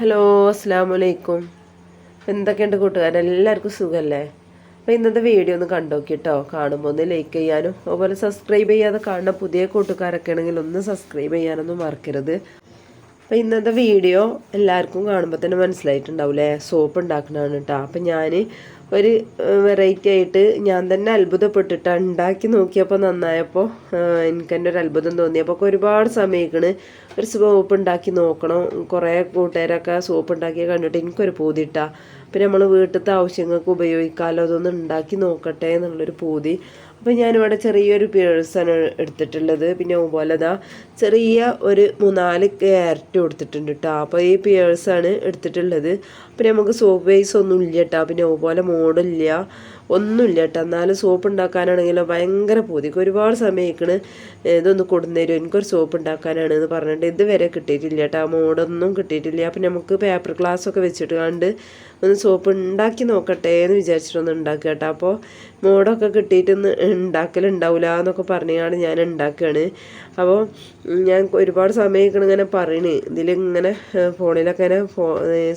Hello അസ്സാം വലൈക്കും എന്തൊക്കെയുണ്ട് കൂട്ടുകാരെ? എല്ലാവർക്കും സുഖമല്ലേ അപ്പോൾ ഇന്നത്തെ വീഡിയോ ഒന്ന് കണ്ടോ കേട്ടോ കാണുമ്പോൾ ഒന്ന് ലൈക്ക് ചെയ്യാനും അതുപോലെ സബ്സ്ക്രൈബ് ചെയ്യാതെ കാണുന്ന പുതിയ കൂട്ടുകാരൊക്കെ ആണെങ്കിൽ ഒന്ന് സബ്സ്ക്രൈബ് ചെയ്യാനൊന്നും മറക്കരുത്. അപ്പോൾ ഇന്നത്തെ വീഡിയോ എല്ലാവർക്കും കാണുമ്പോൾ തന്നെ മനസ്സിലായിട്ടുണ്ടാവില്ലേ? സോപ്പ് ഉണ്ടാക്കുന്നതാണ് കേട്ടോ അപ്പം ഞാൻ ഒരു വെറൈറ്റി ആയിട്ട് ഞാൻ തന്നെ അത്ഭുതപ്പെട്ടിട്ട് ഉണ്ടാക്കി നോക്കിയപ്പോൾ നന്നായപ്പോൾ എനിക്ക് തന്നെ ഒരു അത്ഭുതം തോന്നി. അപ്പോൾ ഒരുപാട് സമയക്കണ് ഒരു സോപ്പ് ഉണ്ടാക്കി നോക്കണം. കുറേ കൂട്ടുകാരൊക്കെ സോപ്പ് ഉണ്ടാക്കി കണ്ടിട്ട് എനിക്കൊരു പൂതിട്ടാ. പിന്നെ നമ്മൾ വീട്ടിലത്തെ ആവശ്യങ്ങൾക്ക് ഉപയോഗിക്കാമല്ലോ അതൊന്ന് ഉണ്ടാക്കി നോക്കട്ടെ എന്നുള്ളൊരു പൂതി. അപ്പോൾ ഞാനിവിടെ ചെറിയൊരു പേഴ്സാണ് എടുത്തിട്ടുള്ളത്. പിന്നെ അതുപോലെ ഇതാ ചെറിയ ഒരു മൂന്നാൽ ക്യാരറ്റ് കൊടുത്തിട്ടുണ്ട് കേട്ടോ അപ്പോൾ ഈ പേഴ്സാണ് എടുത്തിട്ടുള്ളത്. പിന്നെ നമുക്ക് സോപ്പ് ബേസ് ഒന്നും ഇല്ല കേട്ടോ പിന്നെ അതുപോലെ മോഡില്ല ഒന്നുമില്ല കേട്ടോ എന്നാലും സോപ്പ് ഉണ്ടാക്കാനാണെങ്കിലോ ഭയങ്കര പൂതിക്ക് ഒരുപാട് സമയക്കണ് ഇതൊന്ന് കൊടുന്നേരും. എനിക്കൊരു സോപ്പ് ഉണ്ടാക്കാനാണ് എന്ന് പറഞ്ഞിട്ട് ഇതുവരെ കിട്ടിയിട്ടില്ല കേട്ടോ മോഡൊന്നും കിട്ടിയിട്ടില്ല. അപ്പം നമുക്ക് പേപ്പർ ഗ്ലാസ് ഒക്കെ വെച്ചിട്ട് കണ്ട് ഒന്ന് സോപ്പ് ഉണ്ടാക്കി നോക്കട്ടെ എന്ന് വിചാരിച്ചിട്ടൊന്ന് ഉണ്ടാക്കുക കേട്ടോ. അപ്പോൾ മോഡൊക്കെ കിട്ടിയിട്ടൊന്ന് ഉണ്ടാക്കലുണ്ടാവില്ല എന്നൊക്കെ പറഞ്ഞാണ് ഞാൻ ഉണ്ടാക്കുകയാണ്. അപ്പോൾ ഞാൻ ഒരുപാട് സമയം ഇങ്ങനെ പറയണേ. ഇതിലിങ്ങനെ ഫോണിലൊക്കെ ഇങ്ങനെ ഫോ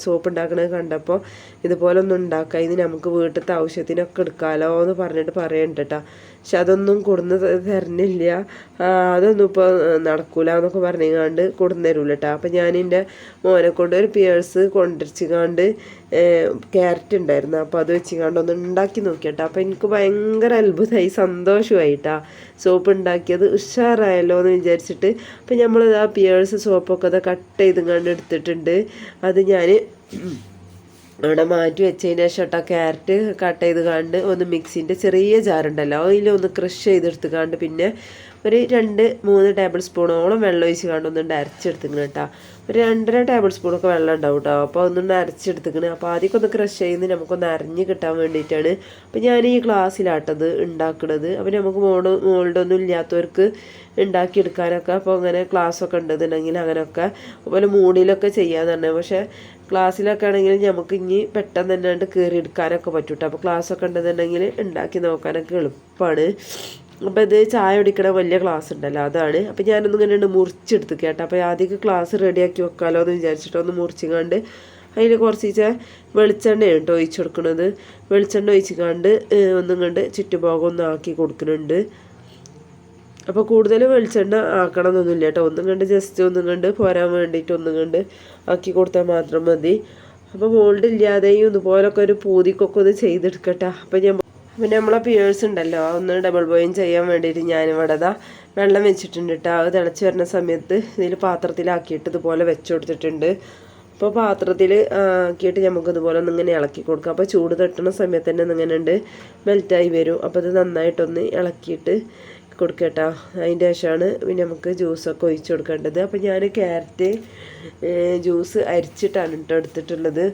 സോപ്പ് ഉണ്ടാക്കണത് കണ്ടപ്പോൾ ഇതുപോലെ ഒന്ന് ഉണ്ടാക്കാം. ഇത് നമുക്ക് വീട്ടിലത്തെ ആവശ്യത്തിനൊക്കെ എടുക്കാമല്ലോ എന്ന് പറഞ്ഞിട്ട് പറയുന്നുണ്ട് കേട്ടോ. പക്ഷെ അതൊന്നും കൊടുന്ന് തരുന്നില്ല അതൊന്നും ഇപ്പോൾ നടക്കൂല എന്നൊക്കെ പറഞ്ഞുകൊണ്ട് കൊടുന്ന് തരൂല കേട്ടോ അപ്പം ഞാൻ എന്റെ മോനെ കൊണ്ട് ഒരു പിയേഴ്സ് കൊണ്ടിരിച്ചുകാണ്ട് ക്യാരറ്റ് ഉണ്ടായിരുന്നു. അപ്പോൾ അത് വെച്ചുകൊണ്ട് ഒന്ന് ഉണ്ടാക്കി നോക്കിയട്ടോ. അപ്പോൾ എനിക്ക് ഭയങ്കര അത്ഭുതമായി സന്തോഷമായിട്ടാ സോപ്പ് ഉണ്ടാക്കിയത്. ഉഷാറായല്ലോ എന്ന് വിചാരിച്ചിട്ട് അപ്പം നമ്മൾ ആ പിയേഴ്സ് സോപ്പൊക്കെ അത് കട്ട് ചെയ്ത് കണ്ട് എടുത്തിട്ടുണ്ട്. അത് ഞാൻ അവിടെ മാറ്റി വെച്ചതിന് ശേഷം കേട്ടോ ക്യാരറ്റ് കട്ട് ചെയ്ത് കണ്ട് ഒന്ന് മിക്സിന്റെ ചെറിയ ജാറുണ്ടല്ലോ അതിലൊന്ന് ക്രഷ് ചെയ്തെടുത്ത് കണ്ട് പിന്നെ ഒരു രണ്ട് മൂന്ന് ടേബിൾ സ്പൂണോളം വെള്ളം ഒഴിച്ച് കണ്ട് ഒന്നുകൊണ്ട് അരച്ചെടുത്തിക്കണം കേട്ടോ. ഒരു രണ്ടര ടേബിൾ സ്പൂണൊക്കെ വെള്ളം ഉണ്ടാവും കേട്ടോ. അപ്പോൾ ഒന്നുകൊണ്ട് അരച്ചെടുത്തിക്കണ്. അപ്പോൾ ആദ്യമൊക്കെ ഒന്ന് ക്രഷ് ചെയ്യുന്നത് നമുക്കൊന്ന് അരഞ്ഞ് കിട്ടാൻ വേണ്ടിയിട്ടാണ്. അപ്പോൾ ഞാൻ ഈ ഗ്ലാസ്സിലാട്ടത് ഉണ്ടാക്കുന്നത് അപ്പോൾ നമുക്ക് മോൾഡ് മോൾഡൊന്നും ഇല്ലാത്തവർക്ക് ഉണ്ടാക്കിയെടുക്കാനൊക്കെ അപ്പോൾ അങ്ങനെ ക്ലാസ്സൊക്കെ ഉണ്ടെന്നുണ്ടെങ്കിൽ അങ്ങനെയൊക്കെ അതുപോലെ മൂടിലൊക്കെ ചെയ്യാന്ന് പറഞ്ഞാൽ പക്ഷേ ക്ലാസ്സിലൊക്കെ ആണെങ്കിൽ നമുക്ക് ഇനി പെട്ടെന്ന് തന്നെ കയറി എടുക്കാനൊക്കെ പറ്റൂട്ടോ. അപ്പോൾ ക്ലാസ്സൊക്കെ ഉണ്ടെന്നുണ്ടെങ്കിൽ ഉണ്ടാക്കി നോക്കാനൊക്കെ എളുപ്പമാണ് അപ്പോൾ ഇത് ചായ കുടിക്കണ വലിയ ക്ലാസ് ഉണ്ടല്ലോ അതാണ്. അപ്പോൾ ഞാനൊന്നും ഇങ്ങനെ മുറിച്ചെടുത്ത് കേട്ടോ. അപ്പോൾ ആദ്യമൊക്കെ ക്ലാസ് റെഡിയാക്കി വെക്കാമല്ലോ എന്ന് വിചാരിച്ചിട്ട് ഒന്ന് മുറിച്ചിങ്ങാണ്ട് അതിൽ കുറച്ച് വെളിച്ചെണ്ണയാണ് കേട്ടോ ഒഴിച്ചു കൊടുക്കുന്നത് വെളിച്ചെണ്ണ ഒഴിച്ചിക്കാണ്ട് ഒന്നും കണ്ട് ചുറ്റുഭാഗം ഒന്ന് ആക്കി കൊടുക്കുന്നുണ്ട് അപ്പോൾ കൂടുതൽ വെളിച്ചെണ്ണ ആക്കണമെന്നൊന്നുമില്ല കേട്ടോ. ഒന്നും കണ്ട് ജസ്റ്റ് ഒന്നും കണ്ട് പോരാൻ വേണ്ടിയിട്ട് ഒന്നും കണ്ട് ആക്കി കൊടുത്താൽ മാത്രം മതി. അപ്പോൾ മോൾഡ് ഇല്ലാതെയും ഇതുപോലൊക്കെ ഒരു പൂതിക്കൊക്കെ ഒന്ന് ചെയ്തെടുക്കട്ടെ. അപ്പോൾ ഞാൻ പിന്നെ നമ്മളെ പിയേഴ്സ് ഉണ്ടല്ലോ ഒന്ന് ഡബിൾ ബോയിൻ ചെയ്യാൻ വേണ്ടിയിട്ട് ഞാനിവിടെ ഇതാ വെള്ളം വെച്ചിട്ടുണ്ട് കേട്ടോ അത് തിളച്ച് വരുന്ന സമയത്ത് ഇതിൽ പാത്രത്തിലാക്കിയിട്ട് ഇതുപോലെ വെച്ച് കൊടുത്തിട്ടുണ്ട്. അപ്പോൾ പാത്രത്തിൽ ആക്കിയിട്ട് നമുക്ക് ഇതുപോലെ ഒന്ന് ഇങ്ങനെ ഇളക്കി കൊടുക്കാം. അപ്പോൾ ചൂട് തട്ടുന്ന സമയത്ത് തന്നെ ഇങ്ങനെ ഉണ്ട് മെൽറ്റായി വരും. അപ്പോൾ ഇത് നന്നായിട്ടൊന്ന് ഇളക്കിയിട്ട് കൊടുക്കട്ടോ അതിന്റെ ശേഷമാണ് പിന്നെ നമുക്ക് ജ്യൂസൊക്കെ ഒഴിച്ച് കൊടുക്കേണ്ടത്. അപ്പോൾ ഞാൻ ക്യാരറ്റ് ജ്യൂസ് അരിച്ചിട്ടാണ് കേട്ടോ എടുത്തിട്ടുള്ളത്.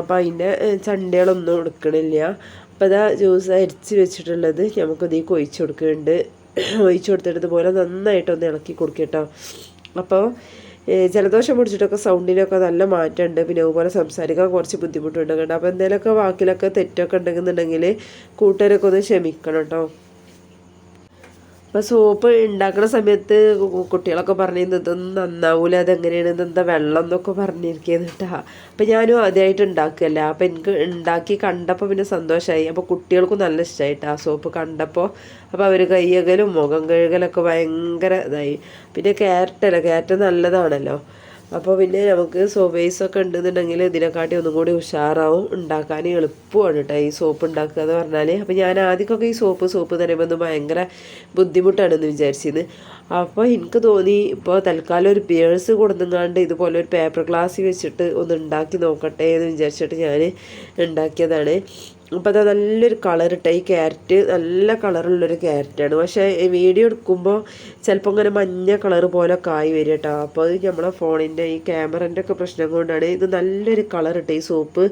അപ്പോൾ അതിന്റെ ചണ്ടികളൊന്നും എടുക്കണില്ല. അപ്പോൾ ജ്യൂസ് അരിച്ച് വെച്ചിട്ടുള്ളത്. നമുക്കൊന്ന് ഈ ഒഴിച്ച് കൊടുക്കുന്നുണ്ട്. ഒഴിച്ച് കൊടുത്തിട്ട് ഇതുപോലെ നന്നായിട്ടൊന്ന് ഇളക്കി കൊടുക്കട്ടോ അപ്പോൾ ജലദോഷം പിടിച്ചിട്ടൊക്കെ സൗണ്ടിനൊക്കെ നല്ല മാറ്റമുണ്ട് പിന്നെ അതുപോലെ സംസാരിക്കാൻ കുറച്ച് ബുദ്ധിമുട്ടുണ്ട് കേട്ടോ. അപ്പോൾ എന്തെങ്കിലുമൊക്കെ വാക്കിലൊക്കെ തെറ്റൊക്കെ ഉണ്ടെന്നുണ്ടെങ്കിൽ കൂട്ടുകാരൊക്കെ ഒന്ന് ക്ഷമിക്കണം കേട്ടോ അപ്പോൾ സോപ്പ് ഉണ്ടാക്കുന്ന സമയത്ത് കുട്ടികളൊക്കെ പറഞ്ഞു ഇതൊന്നും നന്നാവൂല അതെങ്ങനെയാണ് ഇതെന്താ വെള്ളം എന്നൊക്കെ പറഞ്ഞിരിക്കുന്നത് കേട്ടാ. അപ്പം ഞാനും ആദ്യമായിട്ട് ഉണ്ടാക്കുകയല്ല അപ്പം എനിക്ക് ഉണ്ടാക്കി കണ്ടപ്പോൾ പിന്നെ സന്തോഷമായി അപ്പോൾ കുട്ടികൾക്കും നല്ല ഇഷ്ടമായിട്ട് ആ സോപ്പ് കണ്ടപ്പോൾ അപ്പോൾ അവർ കയ്യകലും മുഖം കഴുകലൊക്കെ ഭയങ്കര ഇതായി. പിന്നെ ക്യാരറ്റല്ല ക്യാരറ്റ് നല്ലതാണല്ലോ. അപ്പോൾ പിന്നെ നമുക്ക് സോപ്പേസൊക്കെ ഉണ്ടെന്നുണ്ടെങ്കിൽ ഇതിനെക്കാട്ടി ഒന്നും കൂടി ഉഷാറാവും. ഉണ്ടാക്കാൻ എളുപ്പമാണ് കേട്ടോ ഈ സോപ്പ് ഉണ്ടാക്കുക എന്ന് പറഞ്ഞാൽ അപ്പോൾ ഞാൻ ആദ്യമൊക്കെ ഈ സോപ്പ് സോപ്പ് തരുമ്പോൾ ഭയങ്കര ബുദ്ധിമുട്ടാണെന്ന് വിചാരിച്ചത് അപ്പോൾ എനിക്ക് തോന്നി ഇപ്പോൾ തൽക്കാലം ഒരു ബിയേഴ്സ് കൊടുത്തുങ്ങാണ്ട് ഇതുപോലെ ഒരു പേപ്പർ ഗ്ലാസ് വെച്ചിട്ട് ഒന്ന് ഉണ്ടാക്കി നോക്കട്ടെ എന്ന് വിചാരിച്ചിട്ട് ഞാൻ ഉണ്ടാക്കിയതാണ്. അപ്പോൾ അത് നല്ലൊരു കളർ ഇട്ട ഈ ക്യാരറ്റ് നല്ല കളറുള്ളൊരു ക്യാരറ്റാണ് പക്ഷേ വീഡിയോ എടുക്കുമ്പോൾ ചിലപ്പോൾ ഇങ്ങനെ മഞ്ഞ കളർ പോലെ കായ് വരും കേട്ടോ. അപ്പോൾ അത് നമ്മളെ ഫോണിന്റെ ഈ ക്യാമറന്റെ ഒക്കെ പ്രശ്നം കൊണ്ടാണ് ഇത് നല്ലൊരു കളർ ഇട്ട ഈ സോപ്പ്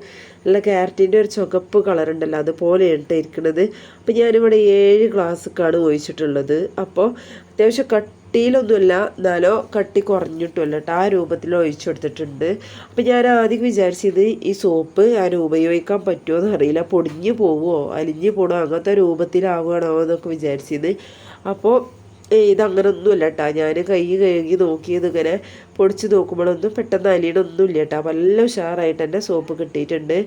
നല്ല ക്യാരറ്റിന്റെ ഒരു ചുവപ്പ് കളർ ഉണ്ടല്ലോ അതുപോലെയാണ് ഇട്ട് ഇരിക്കുന്നത് അപ്പോൾ ഞാനിവിടെ ഏഴ് ഗ്ലാസ്സൊക്കെയാണ് ഒഴിച്ചിട്ടുള്ളത്. അപ്പോൾ അത്യാവശ്യം കട്ട് കട്ടിയിലൊന്നുമില്ല. എന്നാലോ കട്ടി കുറഞ്ഞിട്ടുമല്ല കേട്ടോ. ആ രൂപത്തിൽ ഒഴിച്ചു കൊടുത്തിട്ടുണ്ട് അപ്പം ഞാൻ ആദ്യം വിചാരിച്ചത് ഈ സോപ്പ് ഞാൻ ഉപയോഗിക്കാൻ പറ്റുമോ എന്ന് അറിയില്ല. പൊടിഞ്ഞു പോവുമോ അലിഞ്ഞു പോണോ? അങ്ങനത്തെ രൂപത്തിലാവുകയാണോ എന്നൊക്കെ വിചാരിച്ചത്. അപ്പോൾ ഇതങ്ങനെ ഒന്നുമില്ല കേട്ടോ. ഞാൻ കൈ കഴുകി നോക്കിയത് ഇങ്ങനെ പൊടിച്ച് നോക്കുമ്പോഴൊന്നും പെട്ടെന്ന് അലിയണമൊന്നുമില്ല കേട്ടോ. നല്ല ഉഷാറായിട്ട് തന്നെ സോപ്പ് കിട്ടിയിട്ടുണ്ട്.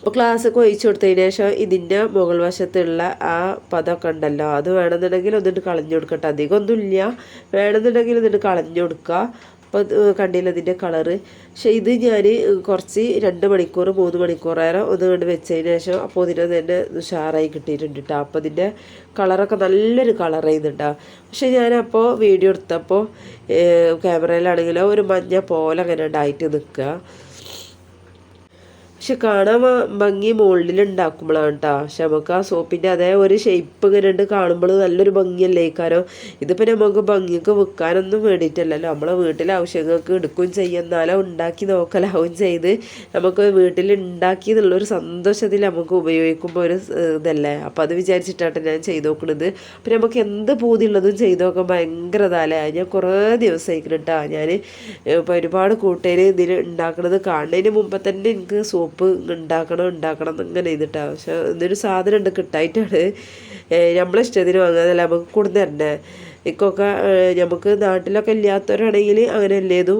അപ്പോൾ ക്ലാസ്സൊക്കെ ഒഴിച്ചു കൊടുത്തതിന് ശേഷം ഇതിന്റെ മുകൾ വശത്തുള്ള ആ പദമൊക്കെ ഉണ്ടല്ലോ അത് വേണമെന്നുണ്ടെങ്കിൽ ഒന്നിട്ട് കളഞ്ഞു കൊടുക്കട്ടെ. അധികം ഒന്നുമില്ല വേണമെന്നുണ്ടെങ്കിൽ ഒന്നിട്ട് കളഞ്ഞു കൊടുക്കുക. അപ്പോൾ കണ്ടില്ല ഇതിന്റെ കളറ് പക്ഷേ ഇത് ഞാൻ കുറച്ച് രണ്ട് മണിക്കൂർ മൂന്ന് മണിക്കൂറേറെ ഒന്ന് കണ്ട് വെച്ചതിന് ശേഷം അപ്പോൾ ഇതിനെ തന്നെ ഉഷാറായി കിട്ടിയിട്ടുണ്ട് കേട്ടോ അപ്പോൾ ഇതിന്റെ കളറൊക്കെ നല്ലൊരു കളർ ചെയ്യുന്നുണ്ടാവും പക്ഷേ ഞാനപ്പോൾ വീഡിയോ എടുത്തപ്പോൾ ക്യാമറയിലാണെങ്കിലും ഒരു മഞ്ഞ പോലെ അങ്ങനെ ഉണ്ടായിട്ട് നിൽക്കുക. പക്ഷെ കാണാൻ ഭംഗി മുകളിൽ ഉണ്ടാക്കുമ്പോഴാണ് കേട്ടോ പക്ഷെ നമുക്ക് ആ സോപ്പിന്റെ അതേ ഒരു ഷേപ്പ് ഇങ്ങനെ ഉണ്ട് കാണുമ്പോൾ നല്ലൊരു ഭംഗിയല്ലേ? കാരണം ഇതിപ്പോൾ നമുക്ക് ഭംഗിയൊക്കെ വെക്കാനൊന്നും വേണ്ടിയിട്ടല്ലല്ലോ. നമ്മളെ വീട്ടിലെ ആവശ്യങ്ങൾക്ക് എടുക്കുകയും ചെയ്യും. എന്നാലോ ഉണ്ടാക്കി നോക്കലാവും ചെയ്ത് നമുക്ക് വീട്ടിൽ ഉണ്ടാക്കി എന്നുള്ളൊരു സന്തോഷത്തിൽ നമുക്ക് ഉപയോഗിക്കുമ്പോൾ ഒരു ഇതല്ലേ? അപ്പോൾ അത് വിചാരിച്ചിട്ടാണ് ഞാൻ ചെയ്ത് നോക്കുന്നത് അപ്പം നമുക്ക് എന്ത് പൂതിയുള്ളതും ചെയ്ത് നോക്കാൻ ഭയങ്കര ഇതല്ലേ? ഞാൻ കുറേ ദിവസമായിരിക്കും കേട്ടോ ഞാൻ ഇപ്പോൾ ഒരുപാട് കൂട്ടുകാർ ഇതിൽ ഉണ്ടാക്കുന്നത് കാണുന്നതിന് മുമ്പ് തന്നെ എനിക്ക് സോപ്പ് ഉണ്ടാക്കണം ഉണ്ടാക്കണം എന്നിങ്ങനെ ചെയ്തിട്ടാണ് പക്ഷെ ഇന്നൊരു സാധനം ഉണ്ട് കിട്ടായിട്ടാണ്. നമ്മളെ ഇഷ്ടത്തിന് വാങ്ങാതല്ല നമുക്ക് കൊടുന്ന് തരണേ. ഇക്കൊക്കെ നമുക്ക് നാട്ടിലൊക്കെ ഇല്ലാത്തവരാണെങ്കിൽ അങ്ങനെ അല്ലേതും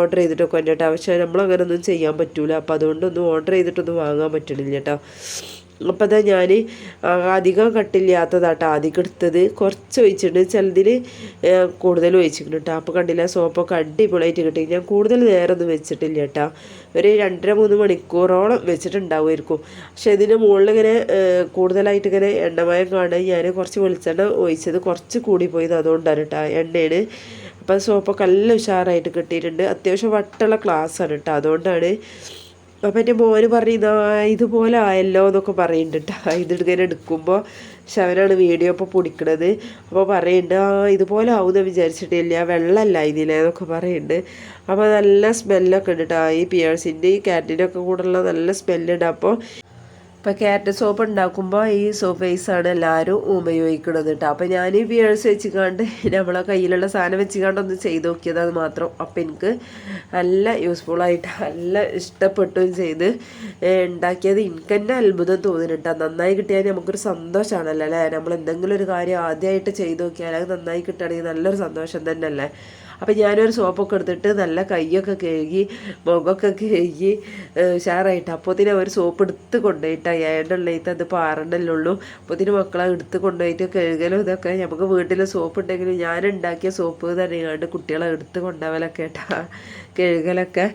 ഓർഡർ ചെയ്തിട്ടൊക്കെ ഉണ്ട് പക്ഷെ പക്ഷേ നമ്മളങ്ങനെ ഒന്നും ചെയ്യാൻ പറ്റൂല. അപ്പോൾ അതുകൊണ്ടൊന്നും ഓർഡർ ചെയ്തിട്ടൊന്നും വാങ്ങാൻ പറ്റണില്ല കേട്ടോ അപ്പോൾ അതാ ഞാൻ അധികം കട്ടില്ലാത്തതാട്ടോ ആദ്യം എടുത്തത്. കുറച്ച് ഒഴിച്ചിട്ട് ചിലതിൽ കൂടുതൽ ഒഴിച്ചിട്ടുണ്ട് കേട്ടോ അപ്പോൾ കണ്ടില്ല സോപ്പൊക്കെ അടിപൊളിയായിട്ട് കിട്ടി. ഞാൻ കൂടുതൽ നേരം ഒന്നും വെച്ചിട്ടില്ല കേട്ടോ ഒരു രണ്ടര മൂന്ന് മണിക്കൂറോളം വെച്ചിട്ടുണ്ടാവുമായിരിക്കും. പക്ഷേ ഇതിന് മുകളിൽ ഇങ്ങനെ കൂടുതലായിട്ട് ഇങ്ങനെ എണ്ണമയം കാണാൻ ഞാൻ കുറച്ച് വെളിച്ചെണ്ണ ഒഴിച്ചത് കുറച്ച് കൂടി കൂടിപ്പോയത് അതുകൊണ്ടാണ് കേട്ടോ എണ്ണയാണ് അപ്പോൾ സോപ്പൊക്കെ നല്ല ഉഷാറായിട്ട് കിട്ടിയിട്ടുണ്ട്. അത്യാവശ്യം വട്ടുള്ള ക്ലാസ്സാണ് കേട്ടോ അതുകൊണ്ടാണ് അപ്പം എന്റെ മോന് പറയുന്ന ഇതുപോലെ ആയല്ലോ എന്നൊക്കെ പറയുന്നുണ്ട് കേട്ടോ ഇതിങ്ങനെ എടുക്കുമ്പോൾ ശവനാണ് വീഡിയോ ഇപ്പോൾ പൊടിക്കണത്. അപ്പോൾ പറയുന്നുണ്ട് ആ ഇതുപോലെ ആവുമെന്ന് വിചാരിച്ചിട്ടില്ല വെള്ളമല്ല ഇതിലെ എന്നൊക്കെ പറയുന്നുണ്ട് അപ്പോൾ നല്ല സ്മെല്ലൊക്കെ ഉണ്ട് കേട്ടോ ഈ പിയേഴ്സിന്റെ ഈ കാറ്റിന്റെ കൂടെയുള്ള നല്ല സ്മെല്ലുണ്ട് അപ്പോൾ ഇപ്പോൾ ക്യാരറ്റ് സോപ്പ് ഉണ്ടാക്കുമ്പോൾ ഈ സോപ്പ് ബേസാണ് എല്ലാവരും ഉപയോഗിക്കുന്നത് കേട്ടോ അപ്പോൾ ഞാൻ ഈ പിയേഴ്സ് വെച്ചിക്കാണ്ട് നമ്മളെ കയ്യിലുള്ള സാധനം വെച്ചിക്കാണ്ട് ഒന്ന് ചെയ്ത് നോക്കിയത് മാത്രം. അപ്പോൾ എനിക്ക് നല്ല യൂസ്ഫുള്ളായിട്ട് നല്ല ഇഷ്ടപ്പെട്ടും ചെയ്ത് ഉണ്ടാക്കിയത്. എനിക്ക് തന്നെ അത്ഭുതം തോന്നിയിട്ടാ നന്നായി കിട്ടിയാൽ നമുക്കൊരു സന്തോഷമാണല്ലോ അല്ലേ നമ്മൾ എന്തെങ്കിലും ഒരു കാര്യം ആദ്യമായിട്ട് ചെയ്ത് നോക്കിയാൽ അത് നന്നായി കിട്ടുകയാണെങ്കിൽ നല്ലൊരു സന്തോഷം തന്നെയല്ലേ? അപ്പം ഞാനൊരു സോപ്പൊക്കെ എടുത്തിട്ട് നല്ല കൈയൊക്കെ കഴുകി മുഖമൊക്കെ കഴുകി ഉഷാറായിട്ട്. അപ്പോത്തിന് ഒരു സോപ്പ് എടുത്ത് കൊണ്ടുപോയിട്ട്. ഏണ്ടുള്ളേത്ത് അത് പാറണ്ടല്ലുള്ളൂ അപ്പോത്തിന് മക്കളെ എടുത്ത് കൊണ്ടുപോയിട്ട് കഴുകലും ഇതൊക്കെ. നമുക്ക് വീട്ടിൽ സോപ്പ് ഉണ്ടെങ്കിലും ഞാൻ ഉണ്ടാക്കിയ സോപ്പ് തന്നെയാണ് കുട്ടികളെ എടുത്ത് കൊണ്ടുപോകലൊക്കെ കേട്ടാ കഴുകലൊക്കെ.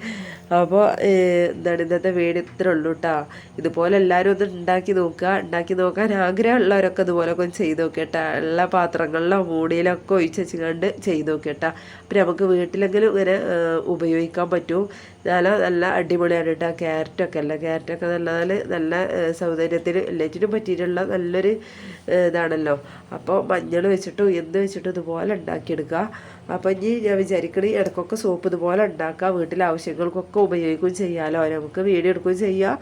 അപ്പോൾ എന്താണ് ഇന്നത്തെ വീട് ഇത്ര ഉള്ളൂ കേട്ടോ ഇതുപോലെ എല്ലാവരും ഒന്ന് ഉണ്ടാക്കി നോക്കുക ഉണ്ടാക്കി നോക്കാൻ ആഗ്രഹമുള്ളവരൊക്കെ ഇതുപോലൊക്കെ ഒന്ന് ചെയ്ത് നോക്കേട്ടാ എല്ലാ പാത്രങ്ങളിലോ മൂടിയിലൊക്കെ ഒഴിച്ച് വെച്ചുകൊണ്ട് ചെയ്ത് നോക്കേട്ടാ അപ്പം നമുക്ക് വീട്ടിലെങ്കിലും ഇങ്ങനെ ഉപയോഗിക്കാൻ പറ്റും. നല്ല നല്ല അടിപൊളിയാണ് കേട്ടോ ക്യാരറ്റൊക്കെ അല്ല? ക്യാരറ്റൊക്കെ നല്ല നല്ല നല്ല സൗന്ദര്യത്തിന് എല്ലാറ്റിനും പറ്റിയിട്ടുള്ള നല്ലൊരു ഇതാണല്ലോ. അപ്പോൾ മഞ്ഞൾ വെച്ചിട്ടും എന്ത് വെച്ചിട്ടും ഇതുപോലെ ഉണ്ടാക്കിയെടുക്കുക അപ്പോൾ ഇനി ഞാൻ വിചാരിക്കണേ ഇടയ്ക്കൊക്കെ സോപ്പ് ഇതുപോലെ ഉണ്ടാക്കാം. വീട്ടിലെ ആവശ്യങ്ങൾക്കൊക്കെ ഉപയോഗിക്കുകയും ചെയ്യാമല്ലോ നമുക്ക് വീഡിയോ എടുക്കുകയും ചെയ്യാം.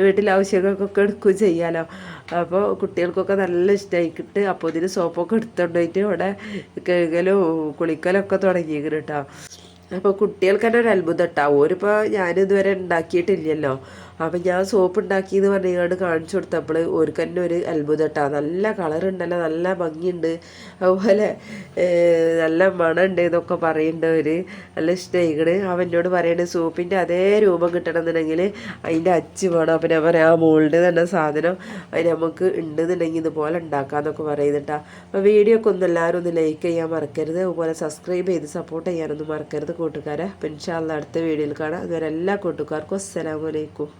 വീട്ടിലെ ആവശ്യങ്ങൾക്കൊക്കെ എടുക്കുകയും ചെയ്യാമല്ലോ അപ്പോൾ കുട്ടികൾക്കൊക്കെ നല്ല ഇഷ്ടമായിക്കിട്ട് അപ്പോൾ ഇതിന് സോപ്പൊക്കെ എടുത്തുകൊണ്ടുപോയിട്ട് ഇവിടെ കഴുകലും കുളിക്കലൊക്കെ തുടങ്ങിയിരിക്കുന്നു കേട്ടോ അപ്പോൾ കുട്ടികൾക്ക് തന്നെ ഒരു അത്ഭുതം ഉണ്ടാവും ഓരിപ്പോൾ ഞാനിതുവരെ ഉണ്ടാക്കിയിട്ടില്ലല്ലോ. അപ്പം ഞാൻ സോപ്പ് ഉണ്ടാക്കിയെന്ന് പറഞ്ഞുകൊണ്ട് കാണിച്ചു കൊടുത്തപ്പോൾ ഓർക്ക് തന്നെ ഒരു അത്ഭുതം ഉണ്ടാവും നല്ല കളർ ഉണ്ടല്ലോ നല്ല ഭംഗിയുണ്ട്. അതുപോലെ നല്ല മണമുണ്ട് എന്നൊക്കെ പറയുന്നുണ്ട് അവർ നല്ല ഇഷ്ടമായിക്കണ് അവൻ എന്നോട് പറയണത് സോപ്പിന്റെ അതേ രൂപം കിട്ടണമെന്നുണ്ടെങ്കിൽ അതിന്റെ അച്ച് വേണം. അപ്പം ഞാൻ പറയാം ആ മോൾഡ് തന്നെ സാധനം അത് നമുക്ക് ഉണ്ടെന്നുണ്ടെങ്കിൽ ഇതുപോലെ ഉണ്ടാക്കാമെന്നൊക്കെ പറയുന്നുണ്ടാ അപ്പോൾ വീഡിയോ ഒക്കെ ഒന്ന് എല്ലാവരും ഒന്ന് ലൈക്ക് ചെയ്യാൻ മറക്കരുത്. അതുപോലെ സബ്സ്ക്രൈബ് ചെയ്ത് സപ്പോർട്ട് ചെയ്യാനൊന്നും മറക്കരുത്. കൂട്ടുകാരെ. അപ്പം ഇൻഷാല്ല അടുത്ത വീഡിയോയിൽ കാണാം. അതുവരെ എല്ലാ കൂട്ടുകാർക്കും അസ്സലാമലൈക്കും